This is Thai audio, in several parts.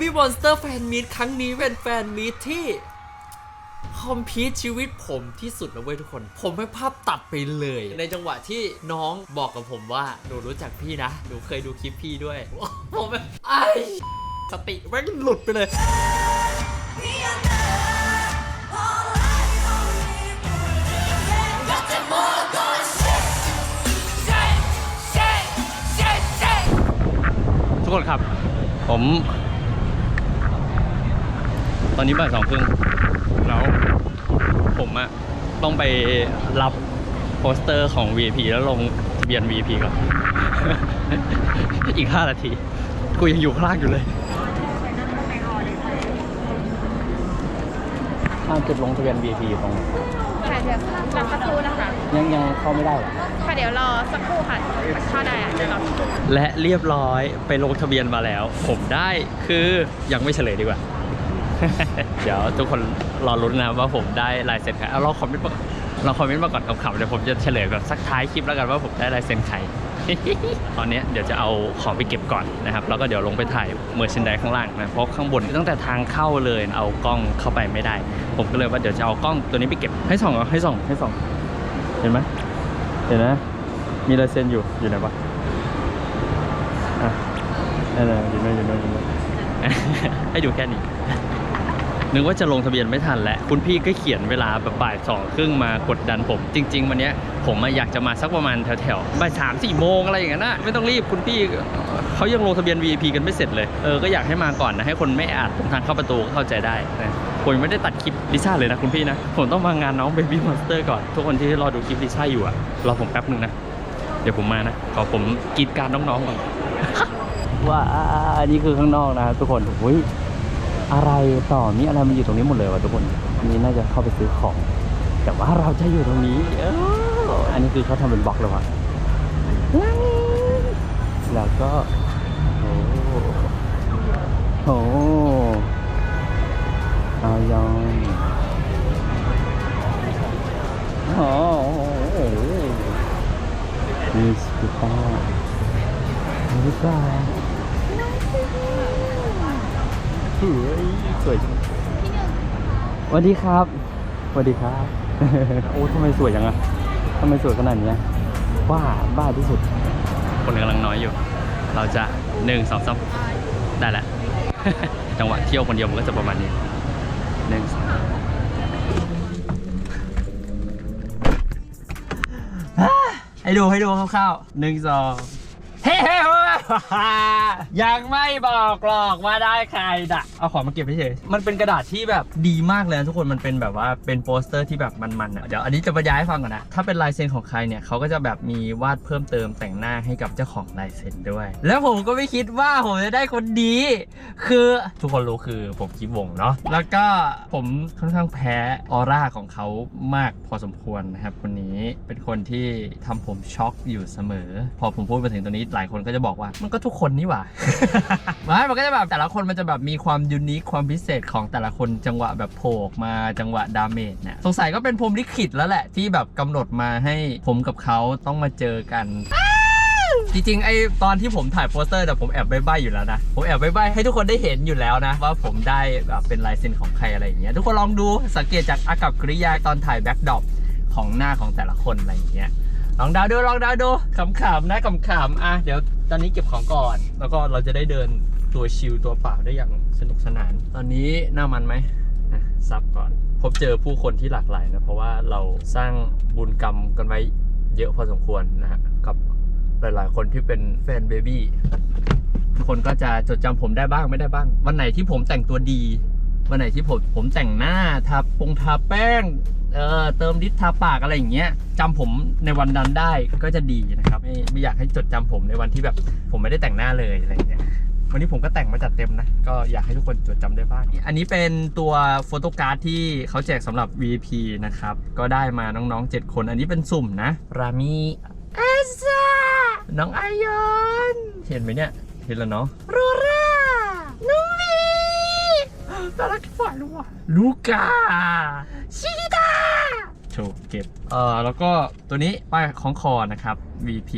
Baby Monster Fan Meet ครั้งนี้เป็นแฟนมีตที่คอมพีทชีวิตผมที่สุดแล้วเว้ยทุกคน ผมให้ภาพตัดไปเลย ในจังหวะที่น้องบอกกับผมว่า หนูรู้จักพี่นะ หนูเคยดูคลิปพี่ด้วย ผมแบบไอ้สติแม่งหลุดไปเลยทุกคนครับ ผม อนนี้บ่ายสองครึ่งแล้วผมอะต้องไปรับโปสเตอร์ของ VIP แล้วลงทะเบียน VIP ก่อน อีก 5 นาที กูยังอยู่ข้างล่างอยู่เลยห้ามจุดลงทะเบียน VIP ตรงค่ะเดี๋ยวรอสักครู่นะคะ ยังยังเข้าไม่ได้ ค่ะเดี๋ยวรอสักครู่ค่ะเข้าได้อะเดี๋ยวรอสักครู่และเรียบร้อยไปลงทะเบียนมาแล้ว ผมได้คือยังไม่เฉลยดีกว่า เดี๋ยวทุกคนรอรุ้นนะว่าผมได้ลายเซ็นใครเอาเราคอมเมนต์มาเราคอมเมนต์มาก่อนขำๆเดี๋ยวผมจะเฉลยแบบสักท้ายคลิปแล้วกันว่าผมได้ลายเซ็นใครตอนนี้เดี๋ยวจะเอาของไปเก็บก่อนนะครับ แล้วก็เดี๋ยวลงไปถ่ายเมอร์ชันไดข้างล่างนะเพราะข้างบนตั้งแต่ทางเข้าเลยเอากล้องเข้าไปไม่ได้ ผมก็เลยว่าเดี๋ยวจะเอากล้องตัวนี้ไปเก็บให้ส่องเหรอให้ส่องให้ส่องเห็นไหมเห็นนะ มีลายเซ็นอยู่อยู่ไหนวะอะนั่นน่ะอยู่นู่นอยู่นู่นอยู่นู่นให้ดูแค่นี้ นึกว่าจะลงทะเบียนไม่ทันแล้วคุณพี่ก็เขียนเวลาแบบบ่ายสองครึ่งมากดดันผม จริง ๆ วันนี้ผมอะอยากจะมาสักประมาณแถวๆบ่ายสามสี่โมงอะไรอย่างเงี้ยนะไม่ต้องรีบคุณพี่เขายังลงทะเบียน VIP กันไม่เสร็จเลยเออก็อยากให้มาก่อนนะให้คนไม่อาจตรงทางเข้าประตูก็เข้าใจได้นะผมไม่ได้ตัดคลิปลิซ่าเลยนะคุณพี่นะผมต้องมางานน้อง Baby Monster ก่อน ทุกคนที่รอดูคลิปลิซ่าอยู่อะรอผมแป๊บนึงนะเดี๋ยวผมมานะขอผมกีดการน้องๆก่อนว่าอันนี้คือข้างนอกนะทุกคนโอ้ย อะไรต่อมีอะไรมันอยู่ตรงนี้หมดเลยว่ะทุกคนอันนี้น่าจะเข้าไปซื้อของ แต่ว่าเราจะอยู่ตรงนี้เอออันนี้คือเขาทำเป็นบล็อกเลยว่ะแล้วก็โอ้โหอายองโอ้โหมีสกิต้าหรือเปล่า เฮ้ยสวยจังสวัสดีครับสวัสดีครับ โอ้ทำไมสวยจังอะทำไมสวยขนาดเนี้ยบ้าบ้าที่สุด คนกำลังน้อยอยู่ เราจะหนึ่งสองสามได้แล้วจังหวะเที่ยวคนเดียวมันก็จะประมาณนี้หนึ่งสองให้ดูให้ดูคร่าวๆหนึ่งสองเฮ้เฮ้ ยังไม่บอกหรอกว่าได้ใครดะเอาของมาเก็บเฉยๆมันเป็นกระดาษที่แบบดีมากเลยนะทุกคนมันเป็นแบบว่าเป็นโปสเตอร์ที่แบบมันๆอะเดี๋ยวอันนี้จะบรรยายให้ฟังก่อนนะถ้าเป็นลายเซ็นของใครเนี่ยเขาก็จะแบบมีวาดเพิ่มเติมแต่งหน้าให้กับเจ้าของลายเซ็นด้วย แล้วผมก็ไม่คิดว่าผมจะได้คนดี คือทุกคนรู้คือผมคิดวงเนาะแล้วก็ผมค่อนข้างแพ้ออร่าของเขามากพอสมควรนะครับคนนี้เป็นคนที่ทำผมช็อกอยู่เสมอ พอผมพูดมาถึงตรงนี้หลายคนก็จะบอกว่ามันก็ทุกคนนี่หว่า ไม่มันก็จะแบบแต่ละคนมันจะแบบมีความยูนิคความพิเศษของแต่ละคนจังหวะแบบโผล่ออกมาจังหวะดาเมจเนี่ยสงสัยก็เป็นพรมลิขิตแล้วแหละที่แบบกำหนดมาให้ผมกับเขาต้องมาเจอกันจริงๆ ไอตอนที่ผมถ่ายโปสเตอร์แต่ผมแอบใบ้ๆอยู่แล้วนะ ผมแอบใบ้ๆให้ทุกคนได้เห็นอยู่แล้วนะ ว่าผมได้แบบเป็นลายเซ็นของใครอะไรอย่างเงี้ยทุกคนลองดูสังเกตจากอากับกริยาตอนถ่ายแบ็กดรอปของหน้าของแต่ละคนอะไรอย่างเงี้ย ลองเดาดูลองเดาดูขำๆนะขำๆอะเดี๋ยวตอนนี้เก็บของก่อน แล้วก็เราจะได้เดินตัวชิลตัวเปล่าได้อย่างสนุกสนาน ตอนนี้หน้ามันไหมอะซับก่อน พบเจอผู้คนที่หลากหลายนะ เพราะว่าเราสร้างบุญกรรมกันไว้เยอะพอสมควรนะฮะกับหลายๆ คนที่เป็นแฟนเบบี้ทุกคนก็จะจดจำผมได้บ้างไม่ได้บ้าง วันไหนที่ผมแต่งตัวดี วันไหนที่ผมผมแต่งหน้าทาปงทาแป้งเออเติมดิสทาปากอะไรอย่างเงี้ยจำผมในวันนั้นได้ก็จะดีนะครับ ไม่ไม่อยากให้จดจำผมในวันที่แบบ ผมไม่ได้แต่งหน้าเลยอะไรอย่างเงี้ยวันนี้ผมก็แต่งมาจัดเต็มนะ ก็อยากให้ทุกคนจดจำได้บ้าง อันนี้เป็นตัวโฟโต้การ์ดที่เขาแจกสำหรับ VIP นะครับ ก็ได้มาน้องๆ 7 คน อันนี้เป็นสุ่มนะ รามีเอซ่าน้องอายอน เห็นไหมเนี่ย เห็นแล้วเนาะโรรานุ มีน่ารักฝ่ายลูกว่ะลูกาชิดาโชว์เก็บ เอ่อ แล้วก็ตัวนี้ป้ายของคอนะครับ VP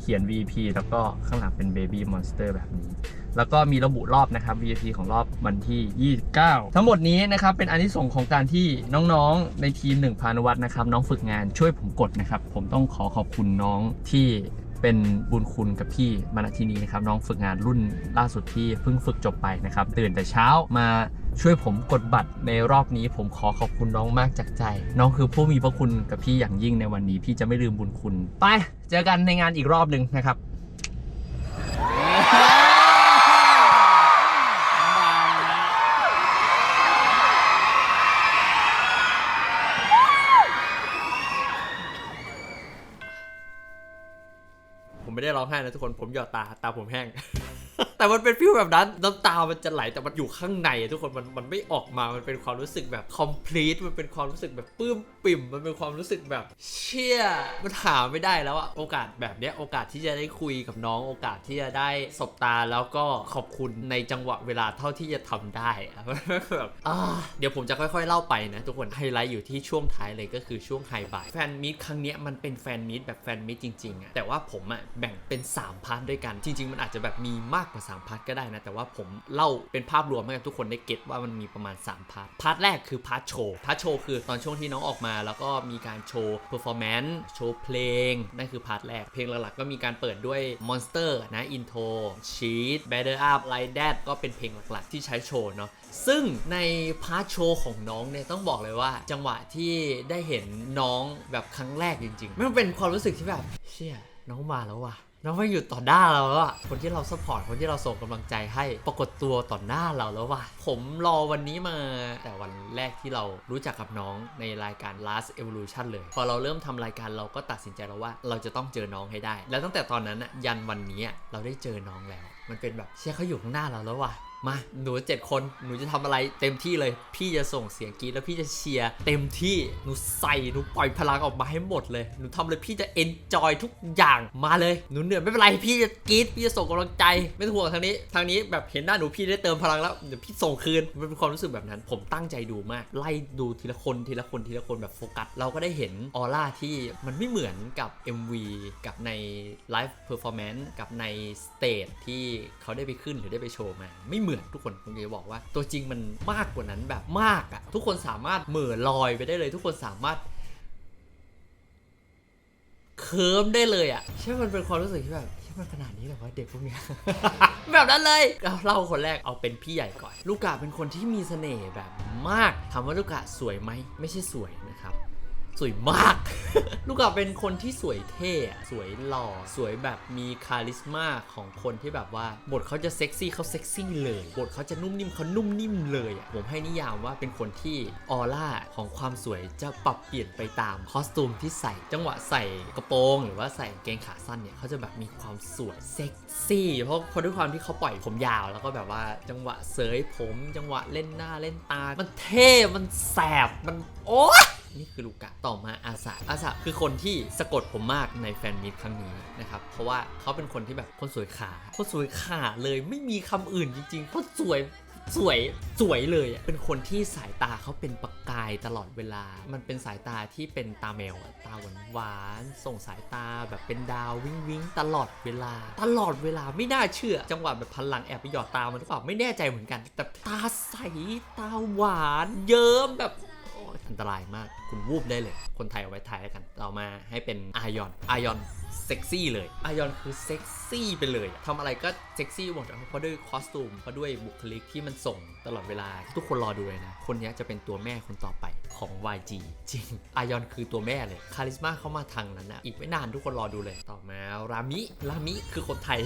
เขียน VP แล้วก็ข้างหลังเป็น Baby Monster แบบนี้ แล้วก็มีระบุรอบนะครับ VIP ของรอบวันที่ 29 ทั้งหมดนี้นะครับ เป็นอันที่ส่งส์ของการที่น้องๆ ในทีมหนึ่งพานุวัฒน์นะครับ น้องฝึกงานช่วยผมกดนะครับ ผมต้องขอขอบคุณน้องที่ เป็นบุญคุณกับพี่มาณที่นี้นะครับน้องฝึกงานรุ่นล่าสุดที่เพิ่งฝึกจบไปนะครับตื่นแต่เช้ามาช่วยผมกดบัตรในรอบนี้ ผมขอขอบคุณน้องมากจากใจ น้องคือผู้มีพระคุณกับพี่อย่างยิ่งในวันนี้ พี่จะไม่ลืมบุญคุณ ไป เจอกันในงานอีกรอบหนึ่งนะครับ ร้องไห้นะทุกคนผมหยอดตาตาผมแห้งแต่มันเป็นฟิลแบบนั้นน้ำตามันจะไหลแต่มันอยู่ข้างในอะทุกคนมันมันไม่ออกมามันเป็นความรู้สึกแบบ complete มันเป็นความรู้สึกแบบปลื้มปิ่ม มันเป็นความรู้สึกแบบเชี่ยมันหาไม่ได้แล้วอะโอกาสแบบเนี้ยโอกาสที่จะได้คุยกับน้อง โอกาสที่จะได้สบตาแล้วก็ขอบคุณในจังหวะเวลาเท่าที่จะทำได้แบบอ่าเดี๋ยวผมจะค่อยๆเล่าไปนะทุกคนไฮไลท์อยู่ที่ช่วงท้ายเลยก็คือช่วงไฮบายแฟนมิตครั้งเนี้ยมันเป็นแฟนมิตแบบแฟนมิตจริงๆอะแต่ว่าผมอะแบ่งเป็น 3 พาร์ทด้วยกัน จริง ๆ มันอาจจะแบบมีมากกว่า3พาร์ทก็ได้นะ แต่ว่าผมเล่าเป็นภาพรวมให้กับทุกคนได้เก็ตว่ามันมีประมาณ 3 พาร์ท พาร์ทแรกคือพาร์ทโชว์พาร์ทโชว์คือตอนช่วงที่น้องออกมาแล้วก็มีการโชว์เพอร์ฟอร์แมนซ์โชว์เพลง นั่นคือพาร์ทแรก เพลงหลักๆก็มีการเปิดด้วย Monster นะ Intro Cheat Better Up Like That ก็เป็นเพลงหลักๆ ที่ใช้โชว์เนาะซึ่งในพาร์ทโชว์ของน้องเนี่ยต้องบอกเลยว่า จังหวะที่ได้เห็นน้องแบบครั้งแรกจริงๆมันเป็นความรู้สึกที่แบบเชี่ยน้องมาแล้วว่ะ น้องมาอยู่ต่อหน้าเราแล้วอะคนที่เราสปอร์ต คนที่เราส่งกำลังใจให้ ปรากฏตัวต่อหน้าเราแล้วว่ะ ผมรอวันนี้มาแต่วันแรกที่เรารู้จักกับน้องในรายการ Last Evolution เลย พอเราเริ่มทำรายการเราก็ตัดสินใจแล้วว่า เราจะต้องเจอน้องให้ได้ แล้วตั้งแต่ตอนนั้นอะยันวันนี้เราได้เจอน้องแล้ว มันเป็นแบบเชื่อเขาอยู่ข้างหน้าเราแล้วว่ะ มาหนูเจ็ดคนหนูจะทำอะไรเต็มที่เลย พี่จะส่งเสียงกรี๊ดแล้วพี่จะเชียร์เต็มที่หนูใส่หนูปล่อยพลังออกมาให้หมดเลยหนูทำเลยพี่จะเอนจอยทุกอย่างมาเลยหนูเหนื่อยไม่เป็นไรพี่จะกรี๊ดพี่จะส่งกำลังใจไม่ต้องห่วงทางนี้ทางนี้แบบเห็นหน้าหนูพี่ได้เติมพลังแล้วเดี๋ยวพี่ส่งคืนมันเป็นความรู้สึกแบบนั้น ผมตั้งใจดูมาก ไล่ดูทีละคนทีละคนทีละคนแบบโฟกัสเราก็ได้เห็นออร่าที่มันไม่เหมือนกับ MV กับในไลฟ์เพอร์ฟอร์แมนซ์กับในสเตจที่เขาได้ไปขึ้นหรือได้ไปโชว์มาไม่เหมือนทุกคนผมจะบอกว่า ตัวจริงมันมากกว่านั้นแบบมากอะทุกคนสามารถเหม่อลอยไปได้เลย ทุกคนสามารถเคิร์มได้เลยอะใช่มันเป็นความรู้สึกที่แบบใช่มันขนาดนี้เหรอวะเด็กพวกเนี้ยแบบนั้นเลยเอาเล่าคนแรกเอาเป็นพี่ใหญ่ก่อน ลูกกาเป็นคนที่มีเสน่ห์แบบมากถามว่าลูกกาสวยไหมไม่ใช่สวยนะครับ สวยมาก ลูกกาเป็นคนที่สวยเท่ สวยหล่อ สวยแบบมีคาลิสมาของคนที่แบบว่า บทเขาจะเซ็กซี่เขาเซ็กซี่เลย บทเขาจะนุ่มนิ่มเขานุ่มนิ่มเลยอะผมให้นิยามว่าเป็นคนที่ออร่าของความสวยจะปรับเปลี่ยนไปตามคอสตูมที่ใส่ จังหวะใส่กระโปรง หรือว่าใส่เกงขาสั้นเนี่ยเขาจะแบบมีความสวยเซ็กซี่ เพราะเพราะด้วยความที่เขาปล่อยผมยาวแล้วก็แบบว่าจังหวะเสยผม จังหวะเล่นหน้าเล่นตา มันเท่ มันแสบ มันโอ๊ย นี่คือลูกะต่อมาอาสาอาสาคือคนที่สะกดผมมากในแฟนมิตครั้งนี้นะครับเพราะว่าเขาเป็นคนที่แบบคนสวยขาคนสวยขาเลยไม่มีคำอื่นจริงๆคนสวยสวยสวยเลยอะเป็นคนที่สายตาเขาเป็นประกายตลอดเวลา มันเป็นสายตาที่เป็นตาแมวตาหวานหวานส่งสายตาแบบเป็นดาววิงวิงตลอดเวลา ตลอดเวลาไม่น่าเชื่อ จังหวะแบบพลังแอบไปหยอดตามันหรือเปล่าไม่แน่ใจเหมือนกัน แต่ตาใสตาหวาน เยิ้มแบบ อันตรายมากคุณวูบได้เลย คนไทยเอาไว้ถ่ายแล้วกันเรามาให้เป็นอายอนอายอน เซ็กซี่เลยอายอนคือเซ็กซี่ไปเลยทำอะไรก็เซ็กซี่หมดเพราะด้วยคอสตูมเพราะด้วยบุคลิกที่มันส่งตลอดเวลา ทุกคนรอดูเลยนะ คนนี้จะเป็นตัวแม่คนต่อไปของ YG จริงอายอนคือตัวแม่เลย คาริสมาเข้ามาทางนั้นอะอีกไม่นานทุกคนรอดูเลย ต่อมารามิรามิคือคนไทย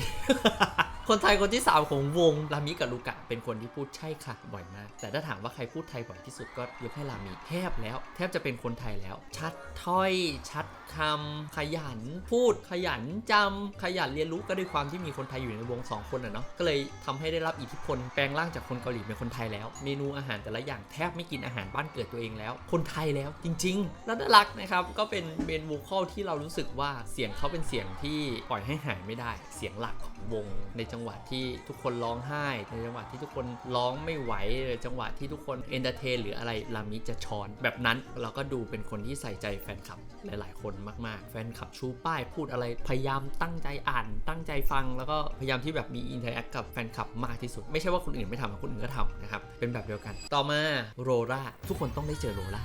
คนไทยคนที่ 3 ของวงรามิกับลูกะเป็นคนที่พูดใช่ค่ะบ่อยมาก แต่ถ้าถามว่าใครพูดไทยบ่อยที่สุดก็ยกให้รามิแทบแล้ว แทบจะเป็นคนไทยแล้ว ชัดถ้อยชัดคำขยันพูดขยันจำขยันเรียนรู้ก็ด้วยความที่มีคนไทยอยู่ในวง 2 คนอะเนาะก็เลยทำให้ได้รับอิทธิพลแปลงร่างจากคนเกาหลีเป็นคนไทยแล้ว เมนูอาหารแต่ละอย่างแทบไม่กินอาหารบ้านเกิดตัวเองแล้ว คนไทยแล้วจริงๆแล้วน่ารักนะครับก็เป็นเมนวูคอลที่เรารู้สึกว่าเสียงเขาเป็นเสียงที่ปล่อยให้หายไม่ได้ เสียงหลักของวง ในจังหวะที่ทุกคนร้องไห้ ในจังหวะที่ทุกคนร้องไม่ไหวหรือจังหวะที่ทุกคนเอนเตอร์เทนหรืออะไรลามิจะช้อน แบบนั้นเราก็ดูเป็นคนที่ใส่ใจแฟนคลับหลาย ๆ คนมากๆ แฟนคลับชูป้ายพูดอะไรพยายามตั้งใจอ่าน ตั้งใจฟังแล้วก็พยายามที่แบบมีอินเทอร์แอคกับแฟนคลับมากที่สุด ไม่ใช่ว่าคนอื่นไม่ทำคนอื่นก็ทำนะครับเป็นแบบเดียวกัน ต่อมาโรล่าทุกคนต้องได้เจอโรล่า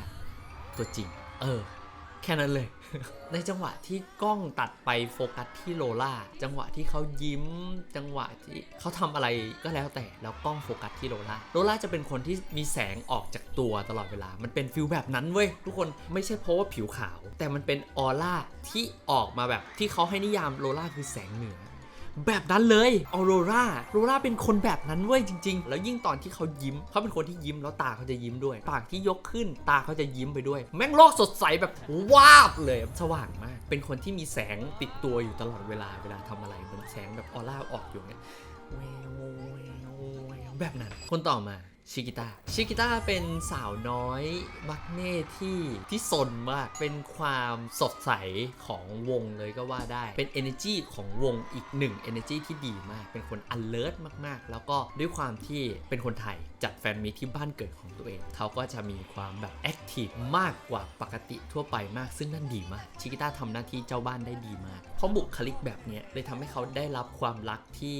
ตัวจริง เออ แค่นั้นเลย ในจังหวะที่กล้องตัดไปโฟกัสที่โลล่าจังหวะที่เขายิ้ม จังหวะที่เขาทำอะไรก็แล้วแต่แล้วกล้องโฟกัสที่โลล่าโลล่าจะเป็นคนที่มีแสงออกจากตัวตลอดเวลา มันเป็นฟิลแบบนั้นเว้ยทุกคนไม่ใช่เพราะว่าผิวขาว แต่มันเป็นออร่าที่ออกมาแบบที่เขาให้นิยามโลล่าคือแสงเหนือ แบบนั้นเลยออโรราโรราเป็นคนแบบนั้นเว้ยจริง ๆ แล้วยิ่งตอนที่เขายิ้มเขาเป็นคนที่ยิ้มแล้วตาเขาจะยิ้มด้วย ปากที่ยกขึ้นตาเขาจะยิ้มไปด้วย แม่งโลกสดใสแบบวาบเลยสว่างมาก เป็นคนที่มีแสงติดตัวอยู่ตลอดเวลาเวลาทำอะไรเหมันแสงแบบออร่าออกอยู่เนี่ยแบบนั้นคนต่อมา ชิกิต้าชิกิต้าเป็นสาวน้อยมักเน่ที่ที่สนมาก เป็นความสดใสของวงเลยก็ว่าได้ เป็น energy ของวงอีกหนึ่ง energy ที่ดีมาก เป็นคน alert มากๆ แล้วก็ด้วยความที่เป็นคนไทยจัดแฟนมีที่บ้านเกิดของตัวเอง เขาก็จะมีความแบบ active มากกว่าปกติทั่วไปมาก ซึ่งนั่นดีมาก ชิกิต้าทำหน้าที่เจ้าบ้านได้ดีมาก เพราะบุคลิกแบบนี้เลยทำให้เขาได้รับความรักที่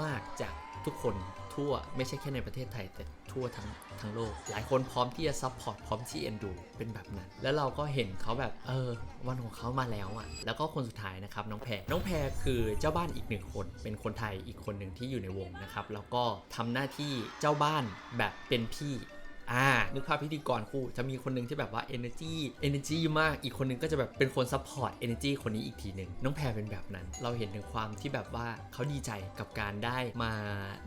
มากจากทุกคน ทั่วไม่ใช่แค่ในประเทศไทย แต่ทั่วทั้งทั้งโลก หลายคนพร้อมที่จะซัพพอร์ตพร้อมที่เอ็นดูเป็นแบบนั้น แล้วเราก็เห็นเขาแบบเออวันของเขามาแล้วอะ่ะ แล้วก็คนสุดท้ายนะครับน้องแพรน้องแพรคือเจ้าบ้านอีกหนึ่งคน เป็นคนไทยอีกคนหนึ่งที่อยู่ในวงนะครับแล้วก็ทำหน้าที่เจ้าบ้านแบบเป็นพี่ อ่านึกภาพพิธีกรคู่จะมีคนหนึ่งที่แบบว่า energy energy มากอีกคนหนึงก็จะแบบเป็นคน support energy คนนี้อีกทีหนึ่งน้องแพรเป็นแบบนั้น เราเห็นถึงความที่แบบว่าเขาดีใจกับการได้มา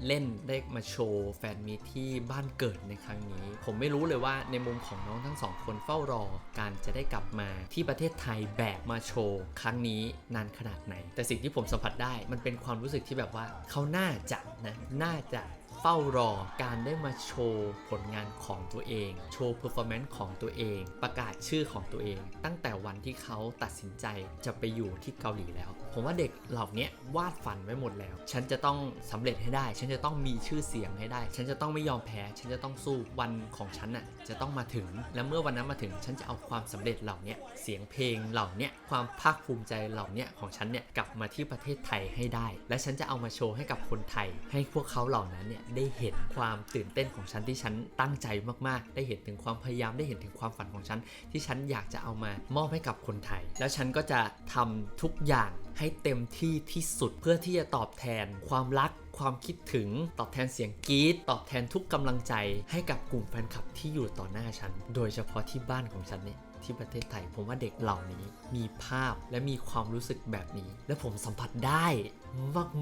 เล่นได้มาโชว์แฟนมีที่บ้านเกิดในครั้งนี้ ผมไม่รู้เลยว่าในมุมของน้องทั้งสองคนเฝ้ารอ การจะได้กลับมาที่ประเทศไทยแบบมาโชว์ครั้งนี้นานขนาดไหน แต่สิ่งที่ผมสัมผัสได้มันเป็นความรู้สึกที่แบบว่าเขาน่าจะนะน่าจะ เฝ้ารอการได้มาโชว์ผลงานของตัวเอง โชว์เพอร์ฟอร์แมนซ์ของตัวเอง ประกาศชื่อของตัวเอง ตั้งแต่วันที่เขาตัดสินใจจะไปอยู่ที่เกาหลีแล้ว ผมว่าเด็กเหล่านี้วาดฝันไว้หมดแล้ว ฉันจะต้องสำเร็จให้ได้ ฉันจะต้องมีชื่อเสียงให้ได้ ฉันจะต้องไม่ยอมแพ้ ฉันจะต้องสู้วันของฉันน่ะจะต้องมาถึง และเมื่อวันนั้นมาถึง ฉันจะเอาความสำเร็จเหล่านี้เสียงเพลงเหล่านี้ความภาคภูมิใจเหล่านี้ของฉันเนี่ยกลับมาที่ประเทศไทยให้ได้ และฉันจะเอามาโชว์ให้กับคนไทย ให้พวกเขาเหล่านั้นเนี่ยได้เห็นความตื่นเต้นของฉันที่ฉันตั้งใจมากๆ ได้เห็นถึงความพยายามได้เห็นถึงความฝันของฉัน ที่ฉันอยากจะเอามามอบให้กับคนไทย แล้วฉันก็จะทำทุกอย่างให้เต็มที่ที่สุดเพื่อที่จะตอบแทนความรักความคิดถึงตอบแทนเสียงกรี๊ดตอบแทนทุกกำลังใจให้กับกลุ่มแฟนคลับที่อยู่ต่อหน้าฉัน โดยเฉพาะที่บ้านของฉันเนี่ย ที่ประเทศไทย ผมว่าเด็กเหล่านี้มีภาพและมีความรู้สึกแบบนี้ และผมสัมผัสได้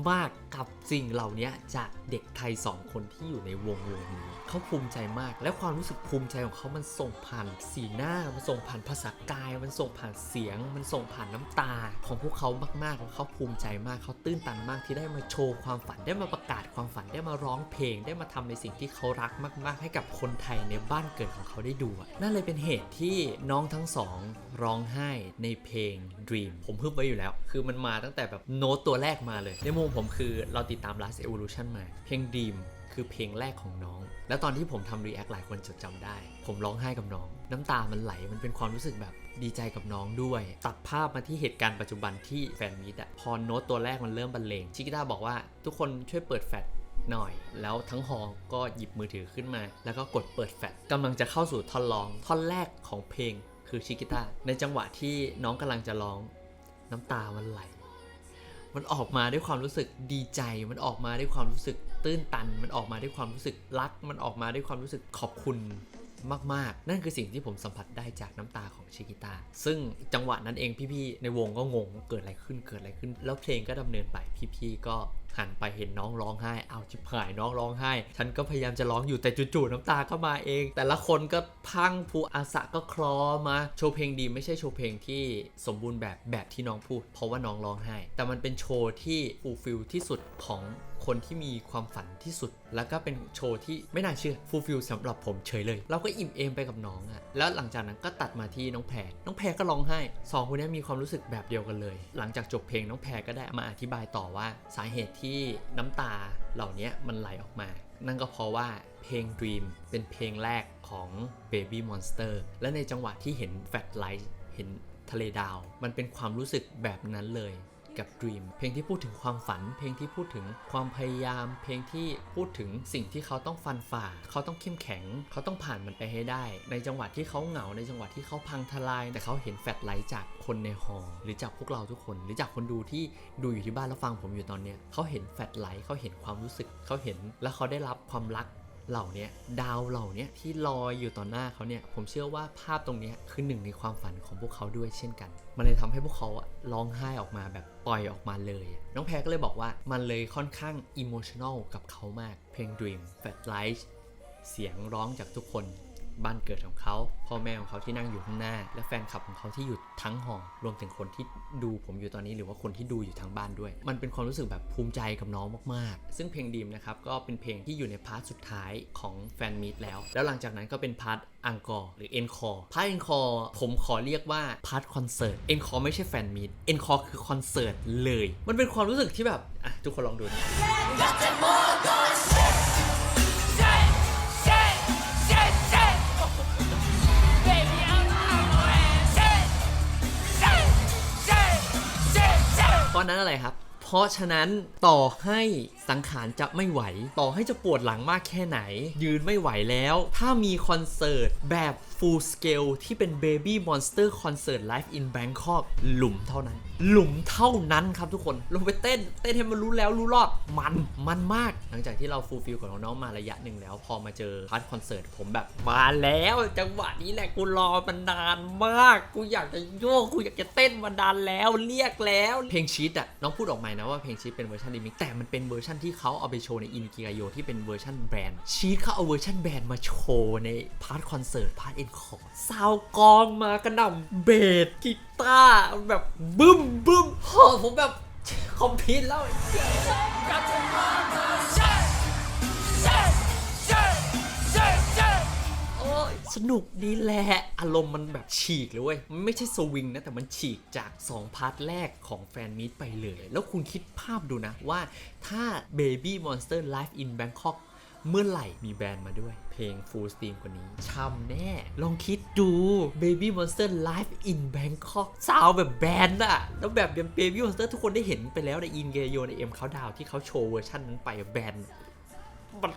มากๆกับสิ่งเหล่านี้จากเด็กไทยสองคนที่อยู่ในวงวงนี้เขาภูมิใจมาก และความรู้สึกภูมิใจของเขามันส่งผ่านสีหน้ามันส่งผ่านภาษากาย มันส่งผ่านเสียง มันส่งผ่านน้ำตา ของพวกเขามากๆแล้วเขาภูมิใจมากเขาตื้นตันมากที่ได้มาโชว์ความฝันได้มาประกาศความฝันได้มาร้องเพลง ได้มาทำในสิ่งที่เขารักมาก ๆ ให้กับคนไทยในบ้านเกิดของเขาได้ดูนั่นเลยเป็นเหตุที่น้องทั้งสองร้องไห้ในเพลง Dream ผมพึบไว้อยู่แล้ว คือมันมาตั้งแต่แบบโน้ตตัวแรกมาเลย ในมุมผมคือเราติดตาม Last Evolution มา เพลง Dream คือเพลงแรกของน้อง แล้วตอนที่ผมทำรีแอคหลายคนจดจำได้ ผมร้องไห้กับน้อง น้ำตามันไหล มันเป็นความรู้สึกแบบดีใจกับน้องด้วย ตัดภาพมาที่เหตุการณ์ปัจจุบันที่แฟนมีดอะพอโน้ตตัวแรกมันเริ่มบรรเลง ชิกิต้าบอกว่าทุกคนช่วยเปิดแฟลชหน่อย แล้วทั้งหอก็หยิบมือถือขึ้นมา แล้วก็กดเปิดแฟลชกำลังจะเข้าสู่ท่อนร้อง ท่อนแรกของเพลง คือชิกิต้าในจังหวะที่น้องกำลังจะร้องน้ำตามันไหล มันออกมาด้วยความรู้สึกดีใจ มันออกมาด้วยความรู้สึกตื้นตัน มันออกมาด้วยความรู้สึกรัก มันออกมาด้วยความรู้สึกขอบคุณ มากๆ นั่นคือสิ่งที่ผมสัมผัสได้จากน้ำตาของชิกิตาซึ่งจังหวะนั้นเองพี่ๆในวงก็งงว่าเกิดอะไรขึ้นเกิดอะไรขึ้น แล้วเพลงก็ดำเนินไปพี่ๆก็หันไปเห็นน้องร้องไห้ เอาจิบหายน้องร้องไห้ ฉันก็พยายามจะร้องอยู่แต่จู่ๆน้ำตาก็มาเอง แต่ละคนก็พังผูอาสะก็คลอมา โชว์เพลงดีไม่ใช่โชว์เพลงที่สมบูรณ์แบบแบบที่น้องพูด เพราะว่าน้องร้องไห้ แต่มันเป็นโชว์ที่ฟูลฟิลที่สุดของ คนที่มีความฝันที่สุด แล้วก็เป็นโชว์ที่ไม่น่าเชื่อฟูลฟิลสำหรับผมเฉยเลย เราก็อิ่มเอมไปกับน้องอะแล้วหลังจากนั้นก็ตัดมาที่น้องแพรน้องแพรก็ร้องไห้สองคนนี้มีความรู้สึกแบบเดียวกันเลย หลังจากจบเพลงน้องแพรก็ได้มาอธิบายต่อว่าสาเหตุที่น้ำตาเหล่านี้มันไหลออกมา นั่นก็เพราะว่าเพลง Dream เป็นเพลงแรกของ Baby Monster และในจังหวะที่เห็นแฟลชไลท์เห็นทะเลดาว มันเป็นความรู้สึกแบบนั้นเลย กับ Dream เพลงที่พูดถึงความฝัน เพลงที่พูดถึงความพยายาม เพลงที่พูดถึงสิ่งที่เขาต้องฟันฝ่า เขาต้องเข้มแข็ง เขาต้องผ่านมันไปให้ได้ ในจังหวะที่เขาเหงา ในจังหวะที่เขาพังทลาย แต่เขาเห็นแฟลชไลท์จากคนในฮอหรือจากพวกเราทุกคน หรือจากคนดูที่ดูอยู่ที่บ้านแล้วฟังผมอยู่ตอนเนี้ยเขาเห็นแฟลชไลท์เขาเห็นความรู้สึก เขาเห็น แล้วเขาได้รับความรัก เหล่านี้ดาวเหล่านี้ที่ลอยอยู่ต่อหน้าเขาเนี่ยผมเชื่อว่าภาพตรงนี้คือหนึ่งในความฝันของพวกเขาด้วยเช่นกัน มันเลยทำให้พวกเขาร้องไห้ออกมาแบบปล่อยออกมาเลย น้องแพรก็เลยบอกว่ามันเลยค่อนข้างอิโมชันอลกับเขามากเพลง Dream Fat Light เสียงร้องจากทุกคน บ้านเกิดของเขาพ่อแม่ของเขาที่นั่งอยู่ข้างหน้า และแฟนคลับของเขาที่อยู่ทั้งหอรวมถึงคนที่ดูผมอยู่ตอนนี้หรือว่าคนที่ดูอยู่ทางบ้านด้วย มันเป็นความรู้สึกแบบภูมิใจกับน้องมากๆ ซึ่งเพลงดีมนะครับก็เป็นเพลงที่อยู่ในพาร์ทสุดท้ายของแฟนมีตแล้ว แล้วหลังจากนั้นก็เป็นพาร์ทอังกอร์หรือเอ็นคอร์พาร์ทเอ็นคอร์ผมขอเรียกว่าพาร์ทคอนเสิร์ตเอ็นคอร์ไม่ใช่แฟนมีตเอ็นคอร์คือคอนเสิร์ตเลย มันเป็นความรู้สึกที่แบบอะทุกคนลองดูนะ เพราะนั้นอะไรครับ เพราะฉะนั้นต่อให้สังขารจะไม่ไหว ต่อให้จะปวดหลังมากแค่ไหน ยืนไม่ไหวแล้ว ถ้ามีคอนเสิร์ตแบบ full scale ที่เป็น Baby Monster Concert Live in Bangkok หลุมเท่านั้น หลุมเท่านั้นครับทุกคนลงไปเต้น เต้นให้มันรู้แล้วรู้รอดมันมันมาก หลังจากที่เราฟูลฟิลกับน้องๆมาระยะหนึ่งแล้ว พอมาเจอพาร์ทคอนเสิร์ตผมแบบมาแล้วจังหวะนี้แหละกูรอมันนานมาก กูอยากจะโยกกูอยากจะเต้นมานานแล้วเรียกแล้ว เพลงชีตอะน้องพูดออกมานะว่าเพลงชีตเป็นเวอร์ชันรีมิกซ์แต่มันเป็นเวอร์ชันที่เขาเอาไปโชว์ในอินกิกาโยที่เป็นเวอร์ชันแบรนด์ชีตเขาเอาเวอร์ชันแบรนด์มาโชว์ในพาร์ทคอนเสิร์ตพาร์ทเอ็นคอร์ซาวกองมากระหน่ำเบสกี ตาร์แบบบึ้มบึ้มโหผมแบบคอมพิวแล้วโอ้ยสนุกดีแหละ อารมณ์มันแบบฉีกเลยเว้ยมันไม่ใช่สวิงนะ แต่มันฉีกจาก 2 พาร์ทแรกของแฟนมีตไปเลย แล้วคุณคิดภาพดูนะว่าถ้า Baby Monster Live in Bangkok เมื่อไหร่มีแบรนด์มาด้วย เพลง Full Steam กว่านี้ช่ำแน่ ลองคิดดู Baby Monster Live in Bangkok ซาวแบบแบรนด์อะแล้วแบบ Baby Monster ทุกคนได้เห็นไปแล้วในอินเกโยในเอ็มเขาดาวที่เขาโชว์เวอร์ชันนั้นไปแบรนด์มัน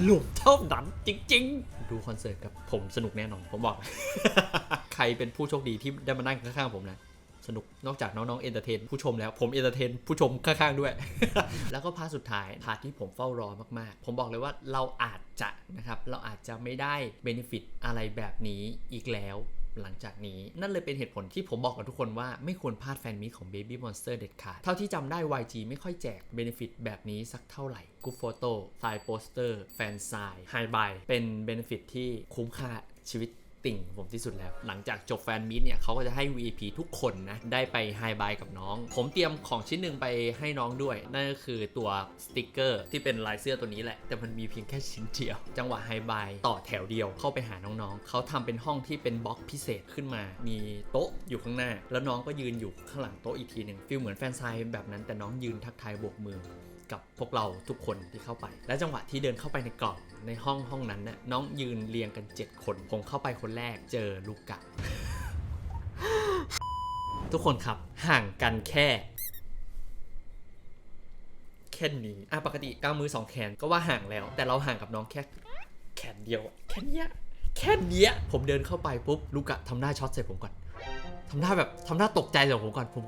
หลุมเท่านั้นจริง ๆ ดูคอนเสิร์ตกับผมสนุกแน่นอนผมบอก ใครเป็นผู้โชคดีที่ได้มานั่งข้างๆผมนะ สนุกนอกจากน้องๆเอนเตอร์เทนผู้ชมแล้วผมเอนเตอร์เทนผู้ชมข้างๆด้วย แล้วก็พาสุดท้ายพาที่ผมเฝ้ารอมากๆ ผมบอกเลยว่าเราอาจจะนะครับเราอาจจะไม่ได้เบนฟิตอะไรแบบนี้อีกแล้วหลังจากนี้นั่นเลยเป็นเหตุผลที่ผมบอกกับทุกคนว่าไม่ควรพลาดแฟนมีตของ Baby Monster เด็ดขาด เท่าที่จำได้ YG ไม่ค่อยแจกเบนฟิตแบบนี้สักเท่าไหร่กูโฟโต้ไฟล์โปสเตอร์แฟนไซน์ไฮบายเป็นเบนฟิตที่คุ้มค่าชีวิต ติ่งผมที่สุดแล้ว หลังจากจบแฟนมีตเนี่ยเขาก็จะให้ VIP ทุกคนนะ ได้ไปไฮบายกับน้อง ผมเตรียมของชิ้นหนึ่งไปให้น้องด้วย นั่นก็คือตัวสติกเกอร์ที่เป็นลายเสื้อตัวนี้แหละ แต่มันมีเพียงแค่ชิ้นเดียว จังหวะไฮบายต่อแถวเดียวเข้าไปหาน้องๆ เขาทำเป็นห้องที่เป็นบล็อกพิเศษขึ้นมา มีโต๊ะอยู่ข้างหน้า แล้วน้องก็ยืนอยู่ข้างหลังโต๊ะอีกทีหนึ่งฟีลเหมือนแฟนไซน์แบบนั้นแต่น้องยืนทักทายโบกมือ กับพวกเราทุกคนที่เข้าไป และจังหวะที่เดินเข้าไปในกล่องในห้องห้องนั้นน่ะน้องยืนเรียงกัน 7 คน ผมเข้าไปคนแรกเจอลูกกะ ทุกคนครับห่างกันแค่แค่นี้อะปกติก้ามือสองแขนก็ว่าห่างแล้ว แต่เราห่างกับน้องแค่แขนเดียวแค่เนี้ยแค่เนี้ยผมเดินเข้าไปปุ๊บลูกกะทำหน้าช็อตใส่ผมก่อนทำหน้าแบบทำหน้าตกใจใส่ผมก่อนผม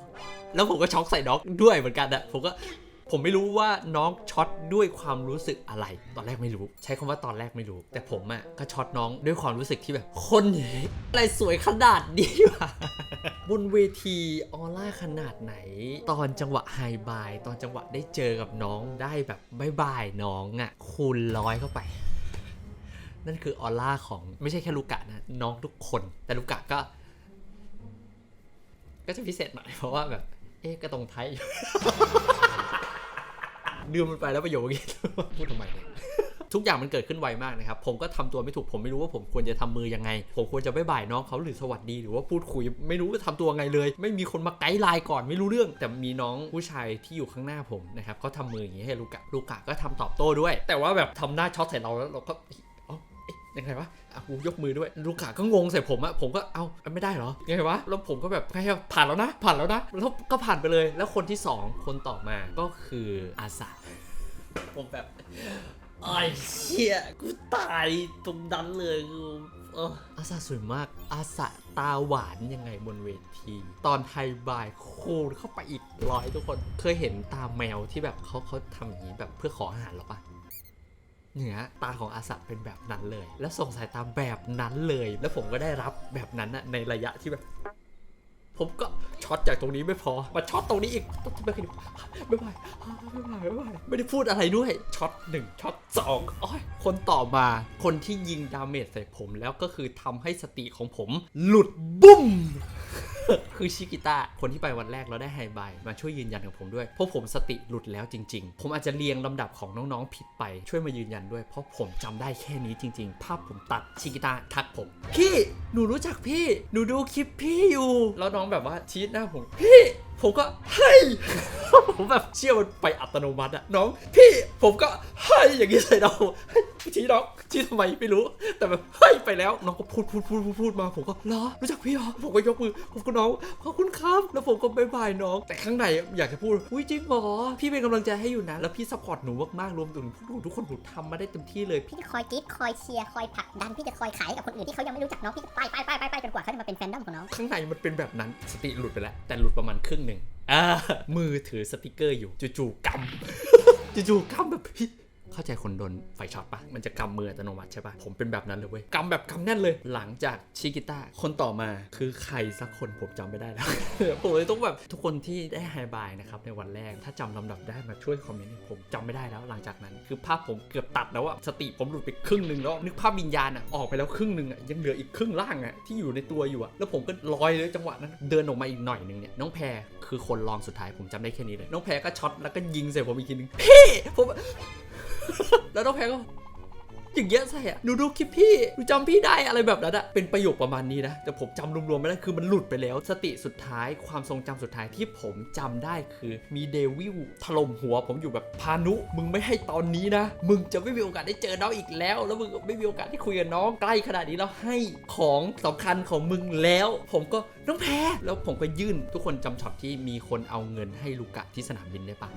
แล้วผมก็ช็อกใส่น้องด้วยเหมือนกันอะผมก็ ผมไม่รู้ว่าน้องช็อตด้วยความรู้สึกอะไร ตอนแรกไม่รู้ ใช้คำว่าตอนแรกไม่รู้ แต่ผมอะ่ะก็ช็อตน้องด้วยความรู้สึกที่แบบคนอะไรสวยขนาดนี้วะบนเวทีออร่าขนาดไหน ตอนจังหวะไฮบาย ตอนจังหวะได้เจอกับน้องได้แบบบายบายน้องอะ่ะคูณร้อยเข้าไปนั่นคือออร่าของไม่ใช่แค่ลูกกะนะ น้องทุกคน แต่ลูกกะก็ ก็จะพิเศษหน่อยเพราะว่าแบบ เอ๊ะก็ตรงไทย ดลืมมันไปแล้วประโยคนี้พูดทำไมเนี่ยทุกอย่างมันเกิดขึ้นไวมากนะครับ ผมก็ทำตัวไม่ถูกผมไม่รู้ว่าผมควรจะทำมือยังไง ผมควรจะไม่บ่ายน้องเขาหรือสวัสดี หรือว่าพูดคุย ไม่รู้จะทำตัวไงเลย ไม่มีคนมาไกด์ไลน์ก่อนไม่รู้เรื่อง แต่มีน้องผู้ชายที่อยู่ข้างหน้าผมนะครับเขาทำมืออย่างนี้ให้ลูกะลูกะก็ทำตอบโต้ด้วย แต่ว่าแบบทำหน้าช็อตใส่เราแล้วเราก็ ยังไงวะอะกูยกมือด้วยลูกกะก็งงใส่ผมอะผมก็เอ้าไม่ได้เหรอยังไงวะแล้วผมก็แบบแค่ผ่านแล้วนะ ผ่านแล้วนะแล้วก็ผ่านไปเลย แล้วคนที่สองคนต่อมาก็คืออาสาผมแบบไอ้เชี่ยกูตายตรงนั้นเลยกูเอออาสาสวยมาก อาสาตาหวานยังไงบนเวที ตอนไทยบายคูณเข้าไปอีกร้อยทุกคน เคยเห็นตาแมวที่แบบเขาเขาทำอย่างนี้แบบเพื่อขออาหารหรอปะ เนี่ยตาของอาสะเป็นแบบนั้นเลย แล้วส่งสายตาแบบนั้นเลย แล้วผมก็ได้รับแบบนั้นนะในระยะที่แบบ ผมก็ช็อตจากตรงนี้ไม่พอ มาช็อตตรงนี้อีกไม่ไม่ไหวไม่ไหวไม่ไหวไม่ได้พูดอะไรด้วย ช็อตหนึ่งช็อตสองอ้ยคนต่อมา คนที่ยิงดาเมจใส่ผมแล้วก็คือทำให้สติของผม หลุดบุ้มคือชิกิตาคนที่ไปวันแรกแล้วได้ไฮบายมาช่วยยืนยันกับผมด้วย เพราะผมสติหลุดแล้วจริง ๆ ผมอาจจะเรียงลำดับของน้องๆผิดไปช่วยมายืนยันด้วยเพราะผมจำได้แค่นี้จริง ๆ ภาพผมตัดชิกิตาทักผม พี่หนูรู้จักพี่ หนูดูคลิปพี่อยู่แล้วน้ององแบบว่าชี้หน้าผมพี่ ผมก็เฮ้ยผมแบบเชื่อมันไปอัตโนมัติอะน้อง พี่ผมก็เฮ้ยอย่างนี้ใส่เราเฮ้ยชี้น้องชี้ทำไมไม่รู้ แต่แบบเฮ้ยไปแล้วน้องก็พูดพูดพูดพูดพูดมาผมก็เหรอรู้จักพี่เหรอผมก็ยกมือผมก็น้องขอบคุณครับแล้วผมก็บายบายน้อง แต่ข้างในอยากจะพูดอุ้ยจริงเหรอพี่เป็นกำลังใจให้อยู่นะ แล้วพี่ซัพพอร์ตหนูมากๆรวมถึงพวกหนูทุกคนหนูทำมาได้เต็มที่เลยพี่จะคอยกรีดคอยเชียร์คอยผลักดันพี่จะคอยขายให้กับคนอื่นที่เขายังไม่รู้จักน้องพี่จะไปไปไปไปไปจนกว่าเขาจะมาเป็นแฟนดอมของน้องข้างในมันเป็นแบบนั้นสติหลุดไปแล้วแต่หลุดประมาณครึ่งหนึ่งอ่ามือถือสติกเกอร์อยู่จู่ๆกำจู่ๆกำแบบพี่ เข้าใจคนโดนไฟช็อตปะมันจะกำมืออัตโนมัติใช่ปะผมเป็นแบบนั้นเลยเว้ยกำแบบกำแน่นเลย หลังจากชิกิต้าคนต่อมาคือใครสักคนผมจำไม่ได้แล้ว ผมเลยต้องแบบทุกคนที่ได้ไฮบายนะครับในวันแรกถ้าจำลำดับได้มาช่วยคอมเมนต์ให้ผมจำไม่ได้แล้วหลังจากนั้น คือภาพผมเกือบตัดแล้วอะสติผมหลุดไปครึ่งหนึ่งแล้วนึกภาพวิญญาณอะออกไปแล้วครึ่งหนึ่งอะยังเหลืออีกครึ่งล่างอะที่อยู่ในตัวอยู่อะแล้วผมก็ลอยเลยจังหวะนั้นเดินออกมาอีกหน่อยหนึ่งเนี่ยน้องแพรคือคนรองสุดท้ายผมจำได้แค่นี้เลยน้องแพรก็ช็อตแล้วก็ยิงใส่ผมอีกทีนึงพี่ผม แล้วน้องแพรก็อย่างเงี้ยใส่อะหนูดูคลิปพี่หนูจำพี่ได้อะไรแบบนั้นอะเป็นประโยคประมาณนี้นะ แต่ผมจำรวมๆไม่ได้คือมันหลุดไปแล้ว สติสุดท้ายความทรงจำสุดท้ายที่ผมจำได้คือมีเดวิลถล่มหัว ผมอยู่แบบพานุ มึงไม่ให้ตอนนี้นะ มึงจะไม่มีโอกาสได้เจอน้องอีกแล้ว แล้วมึงก็ไม่มีโอกาสได้คุยกับน้องใกล้ขนาดนี้แล้วให้ของสำคัญของมึงแล้ว ผมก็น้องแพ้แล้วผมก็ยื่นทุกคนจำช็อตที่มีคนเอาเงินให้ลูกะที่สนามบินได้ปะ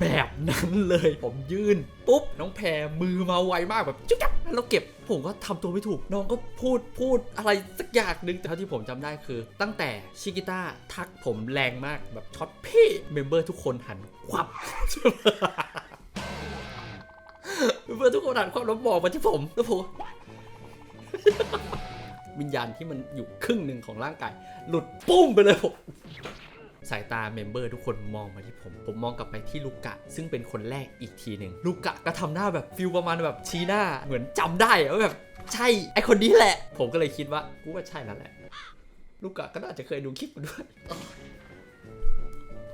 แบบนั้นเลยผมยื่นปุ๊บน้องแพรมือมาไวมากแบบจุ๊บจับแล้วเก็บผมก็ทำตัวไม่ถูก น้องก็พูดพูดอะไรสักอย่างหนึ่งแต่เท่าที่ผมจำได้คือ ตั้งแต่ชิกิต้าทักผมแรงมากแบบช็อตพี่เมมเบอร์ทุกคนหันควับเมมเบอร์ทุกคนหันควับแล้วมองมาที่ผมแล้วผมวิญญาณที่มันอยู่ครึ่งหนึ่งของร่างกาย หลุดปุ้มไปเลยผม สายตาเมมเบอร์ทุกคนมองมาที่ผม ผมมองกลับไปที่ลูกกะ ซึ่งเป็นคนแรกอีกทีหนึ่งลูกกะก็ทำหน้าแบบฟิลประมาณแบบชี้หน้าเหมือนจำได้ว่าแบบใช่ไอคนนี้แหละ ผมก็เลยคิดว่ากูว่าใช่แล้วแหละ ลูกกะก็น่าจะเคยดูคลิปกูด้วย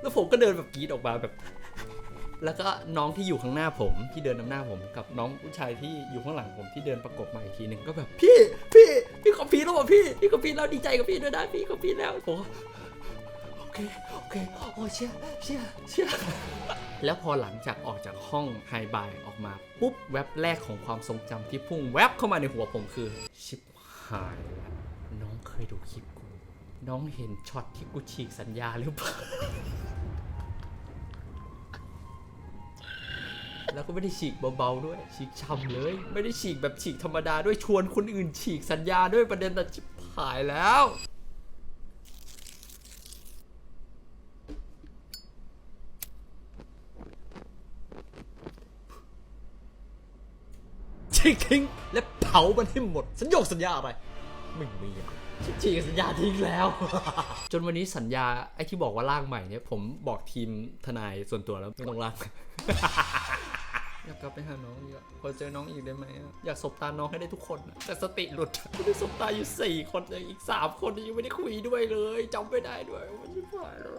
แล้วผมก็เดินแบบกรีดออกมาแบบแล้วก็น้องที่อยู่ข้างหน้าผมที่เดินนำหน้าผมกับน้องผู้ชายที่อยู่ข้างหลังผมที่เดินประกบมาอีกทีหนึ่งก็แบบพี่พี่พี่ขอพีแล้วพี่พี่ขอพีแล้วดีใจกับพี่ด้วยนะพี่ขอพีแล้วผม เคโอเคโอ้เชี่ยเชี่ยเชี่ยแล้วพอหลังจากออกจากห้องไฮบายออกมา ปุ๊บแว็บแรกของความทรงจำที่พุ่งแว็บเข้ามาในหัวผมคือ ชิบหายล้วน้องเคยดูคลิปกู น้องเห็นช็อตที่กูฉีกสัญญาหรือเปล่าแล้วก็ไม่ได้ฉีกเบาๆด้วย ฉีกช่ำเลย ไม่ได้ฉีกแบบฉีกธรรมดาด้วยชวนคนอื่นฉีกสัญญาด้วยประเด็นแต่ชิบหายแล้ว ทิ้งและเผามันให้หมด สัญญาสัญญาอะไรไม่มีอะฉีกสัญญาทิ้งแล้ว จนวันนี้สัญญาไอ้ที่บอกว่าร่างใหม่เนี่ย ผมบอกทีมทนายส่วนตัวแล้วไม่ต้องร่างอยากกลับไปหาน้องอีกอะขอเจอน้องอีกได้ไหมอะอยากสบตาน้องให้ได้ทุกคนอะแต่สติหลุดไม่ได้สบตาอยู่สี่คนเลยอีกสามคนยังไม่ได้คุยด้วยเลยจำไม่ได้ด้วยมันชิบหายแล้ว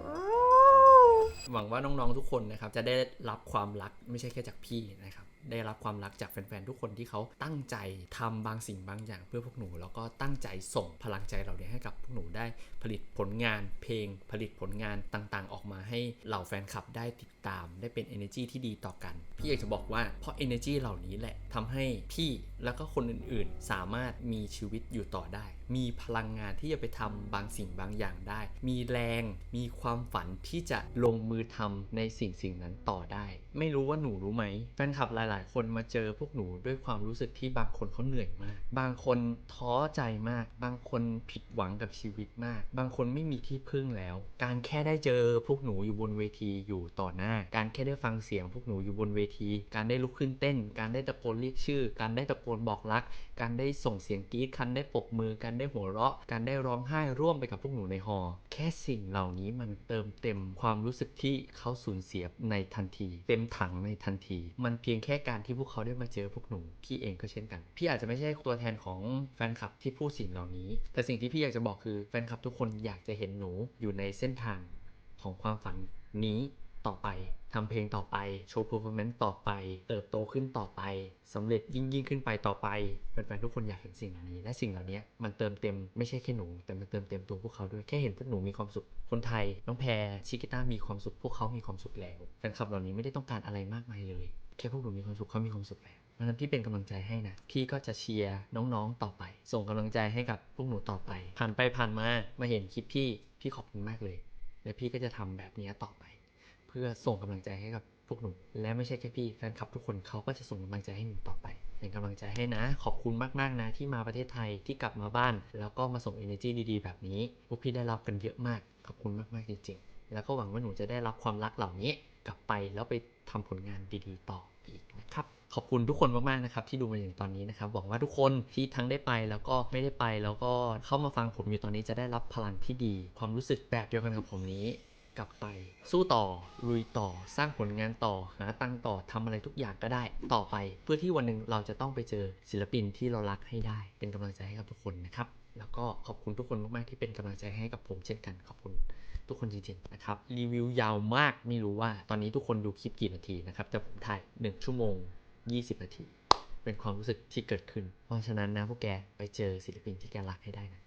หวังว่าน้องๆทุกคนนะครับจะได้รับความรักไม่ใช่แค่จากพี่นะครับ ได้รับความรักจากแฟนๆทุกคนที่เขาตั้งใจทำบางสิ่งบางอย่างเพื่อพวกหนู แล้วก็ตั้งใจส่งพลังใจเราเนี่ยให้กับพวกหนูได้ผลิตผลงานเพลง ผลิตผลงานต่างๆ ออกมาให้เหล่าแฟนคลับได้ติดตาม ได้เป็น energy ที่ดีต่อกัน พี่อยากจะบอกว่าเพราะ energy เหล่านี้แหละทำให้พี่แล้วก็คนอื่นๆ สามารถมีชีวิตอยู่ต่อได้ มีพลังงานที่จะไปทำบางสิ่งบางอย่างได้ มีแรง มีความฝันที่จะลงมือทำในสิ่งสิ่งนั้นต่อได้ ไม่รู้ว่าหนูรู้ไหมแฟนคลับหลายๆคนมาเจอพวกหนูด้วยความรู้สึกที่บางคนเขาเหนื่อยมาก บางคนท้อใจมาก บางคนผิดหวังกับชีวิตมาก บางคนไม่มีที่พึ่งแล้ว การแค่ได้เจอพวกหนูอยู่บนเวทีอยู่ต่อหน้า การแค่ได้ฟังเสียงพวกหนูอยู่บนเวที การได้ลุกขึ้นเต้น การได้ตะโกนเรียกชื่อ การได้ตะโกนบอกรัก การได้ส่งเสียงกรี๊ดการได้ปรบมือการได้หัวเราะการได้ร้องไห้ร่วมไปกับพวกหนูในฮอแค่สิ่งเหล่านี้มันเติมเต็มความรู้สึกที่เขาสูญเสียในทันที เต็มถังในทันที มันเพียงแค่การที่พวกเขาได้มาเจอพวกหนูพี่เองก็เช่นกัน พี่อาจจะไม่ใช่ตัวแทนของแฟนคลับที่พูดสิ่งเหล่านี้ แต่สิ่งที่พี่อยากจะบอกคือแฟนคลับทุกคนอยากจะเห็นหนูอยู่ในเส้นทางของความฝันนี้ ต่อไปทำเพลงต่อไป โชว์ performance ต่อไป เติบโตขึ้นต่อไปสำเร็จยิ่งยิ่งขึ้นไปต่อไปแฟนๆทุกคนอยากเห็นสิ่งเหล่านี้ และสิ่งเหล่านี้มันเติมเต็มไม่ใช่แค่หนู แต่มันเติมเต็มตัวพวกเขาด้วย แค่เห็นพวกหนูมีความสุข คนไทย น้องแพรชิกิต้ามีความสุข พวกเขามีความสุขแล้วแฟนคลับเหล่านี้ไม่ได้ต้องการอะไรมากมายเลย แค่พวกหนูมีความสุขเขามีความสุขแล้วพราะนั้นพี่เป็นกำลังใจให้นะ พี่ก็จะเชียร์น้องๆต่อไป ส่งกำลังใจให้กับพวกหนูต่อไป ผ่านไปผ่านมา มาเห็นคลิปพี่ พี่ขอบคุณมากเลย และพี่ก็จะทำแบบนี้ต่อไป เพื่อส่งกำลังใจให้กับพวกหนู และไม่ใช่แค่พี่แฟนคลับทุกคนเขาก็จะส่งกำลังใจให้หนูต่อไปเป็นกำลังใจให้นะ ขอบคุณมาก ๆ นะ ที่มาประเทศไทยที่กลับมาบ้าน แล้วก็มาส่ง energy ดีๆ แบบนี้ พวกพี่ได้รับกันเยอะมาก ขอบคุณมาก ๆ จริง ๆ แล้วก็หวังว่าหนูจะได้รับความรักเหล่านี้ กลับไปแล้วไปทำผลงานดีๆ ต่ออีกนะครับ ขอบคุณทุกคนมากๆนะครับที่ดูมาอย่างตอนนี้นะครับ หวังว่าทุกคนที่ทั้งได้ไปแล้วก็ไม่ได้ไปแล้วก็เข้ามาฟังผมอยู่ตอนนี้จะได้รับพลังที่ดี ความรู้สึกแบบเดียวกันกับผมนี้ กลับไป สู้ต่อลุยต่อสร้างผลงานต่อหาตังต่อทำอะไรทุกอย่างก็ได้ ต่อไป เพื่อที่วันหนึ่งเราจะต้องไปเจอศิลปินที่เรารักให้ได้ เป็นกำลังใจให้กับทุกคนนะครับแล้วก็ขอบคุณทุกคนมาก ๆ ที่เป็นกำลังใจให้กับผมเช่นกันขอบคุณทุกคนจริง ๆ นะครับ รีวิวยาวมากไม่รู้ว่าตอนนี้ทุกคนดูคลิปกี่นาทีนะครับแต่ผมถ่าย 1 ชั่วโมง 20 นาที เป็นความรู้สึกที่เกิดขึ้น เพราะฉะนั้นนะพวกแกไปเจอศิลปินที่แกรักให้ได้นะ